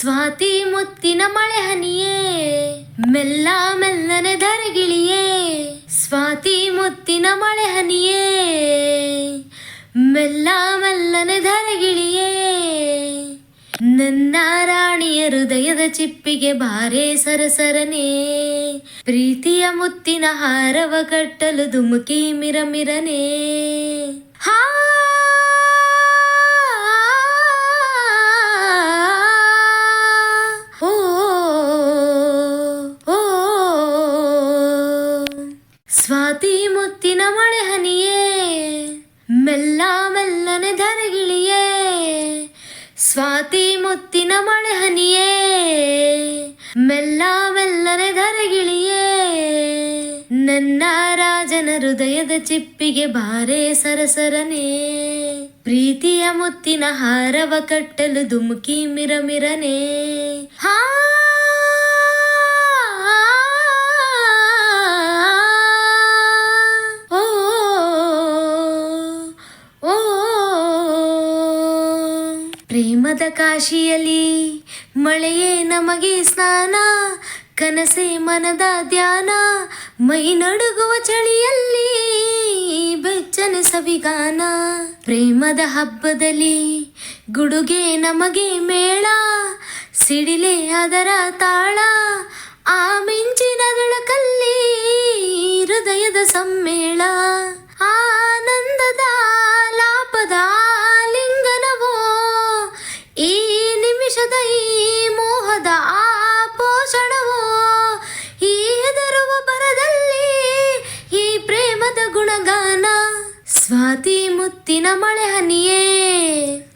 ಸ್ವಾತಿ ಮುತ್ತಿನ ಮಳೆ ಹನಿಯೇ, ಮೆಲ್ಲ ಮೆಲ್ಲನೆ ಧರೆಗಿಳಿಯೇ. ಸ್ವಾತಿ ಮುತ್ತಿನ ಮಳೆ ಹನಿಯೇ, ಮೆಲ್ಲ ಮೆಲ್ಲನೆ ಧರೆಗಿಳಿಯೇ. ನನ್ನ ರಾಣಿಯ ಹೃದಯದ ಚಿಪ್ಪಿಗೆ ಬಾರೆ ಸರಸರನೆ. ಪ್ರೀತಿಯ ಮುತ್ತಿನ ಹಾರವ ಕಟ್ಟಲು ಧುಮುಕಿ ಮಿರಮಿರನೆ. ಹಾ! ಮೆಲ್ಲ ಮೆಲ್ಲನೆ ಧರೆಗಿಳಿಯೇ, ಸ್ವಾತಿ ಮುತ್ತಿನ ಮಳೆ ಹನಿಯೇ, ಮೆಲ್ಲ ಮೆಲ್ಲನೆ ಧರೆಗಿಳಿಯೇ. ನನ್ನ ರಾಜನ ಹೃದಯದ ಚಿಪ್ಪಿಗೆ ಬಾರೆ ಸರಸರನೆ, ಪ್ರೀತಿಯ ಮುತ್ತಿನ ಹಾರವ ಕಟ್ಟಲು ಧುಮುಕಿ ಮಿರಮಿರನೆ. ಹಾ ಪ್ರೇಮದ ಕಾಶಿಯಲ್ಲಿ ಮಳೆಯೇ ನಮಗೆ ಸ್ನಾನ, ಕನಸೆ ಮನದ ಧ್ಯಾನ, ಮೈ ನಡುಗುವ ಚಳಿಯಲ್ಲಿ ಬೆಚ್ಚನೆ ಸವಿಗಾನ. ಪ್ರೇಮದ ಹಬ್ಬದಲ್ಲಿ ಗುಡುಗೆ ನಮಗೆ ಮೇಳ, ಸಿಡಿಲೆ ಅದರ ತಾಳ, ಆ ಮಿಂಚಿನ ದೊಳಕಲ್ಲಿ ಹೃದಯದ ಸಮ್ಮೇಳ. ಆನಂದದ ನಿಮಿಷದ ಈ ಮೋಹದ ಆ ಪೋಷಣವೋ, ಈ ಹೆದರುವ ಬರದಲ್ಲಿ ಈ ಪ್ರೇಮದ ಗುಣಗಾನ. ಸ್ವಾತಿ ಮುತ್ತಿನ ಮಳೆ ಹನಿಯೇ.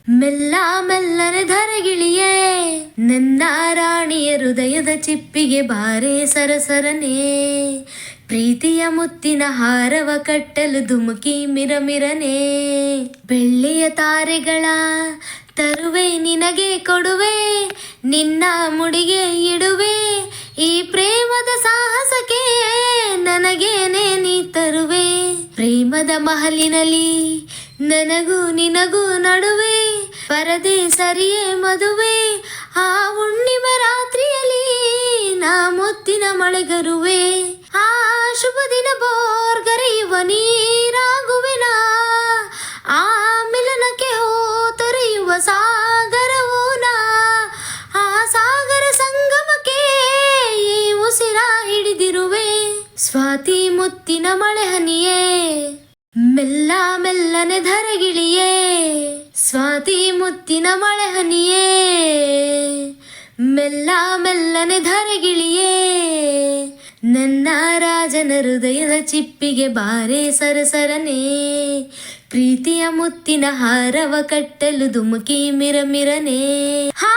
ಮೆಲ್ಲ ಮೆಲ್ಲನೆ ಧರೆಗಿಳಿಯೇ, ನನ್ನ ರಾಣಿಯ ಹೃದಯದ ಚಿಪ್ಪಿಗೆ ಬಾರೆ ಸರಸರನೆ. ಪ್ರೀತಿಯ ಮುತ್ತಿನ ಹಾರವ ಕಟ್ಟಲು ಧುಮುಕಿ ಮಿರಮಿರನೆ. ಬೆಳ್ಳಿಯ ತಾರೆಗಳ ತರುವೆ ನಿನಗೆ ಕೊಡುವೆ, ನಿನ್ನ ಮುಡಿಗೆ ಇಡುವೆ. ಈ ಪ್ರೇಮದ ಸಾಹಸಕ್ಕೆ ನನಗೇನೆ ನೀ ತರುವೆ. ಪ್ರೇಮದ ಮಹಲಿನಲ್ಲಿ ನನಗೂ ನಿನಗೂ ನಡುವೆ. ಪರದೆ ಸರಿಯೇ ಮದುವೆ, ಆ ಹುಣ್ಣಿಮ ರಾತ್ರಿಯಲ್ಲಿ ನಾ ಮುತ್ತಿನ ಮಳೆಗರುವೆ. ಆ ಶುಭ ದಿನ ಬೋರ್ಗರೆಯುವ ನೀರಾಗುವೆನಾ? ಆ ಮಿಲನಕ್ಕೆ ಹೋ ತೊರೆಯುವ ಸಾಗರವೂ ನಾ? ಆ ಸಾಗರ ಸಂಗಮಕ್ಕೆ ಈ ಉಸಿರ ಹಿಡಿದಿರುವೆ. ಸ್ವಾತಿ ಮುತ್ತಿನ ಮಳೆ ಹನಿಯೇ ಮೆಲ್ಲ ಮೆಲ್ಲನೆ ಧರೆಗಿಳಿಯೇ, ಸ್ವಾತಿ ಮುತ್ತಿನ ಮಳೆ ಹನಿಯೇ. ಮೆಲ್ಲ ಮೆಲ್ಲನೆ ಧರೆಗಿಳಿಯೇ, ನನ್ನ ರಾಜನ ಹೃದಯದ ಚಿಪ್ಪಿಗೆ ಬಾರೆ ಸರಸರನೆ. ಪ್ರೀತಿಯ ಮುತ್ತಿನ ಹಾರವ ಕಟ್ಟಲು ಧುಮುಕಿ ಮಿರಮಿರನೆ. ಹಾ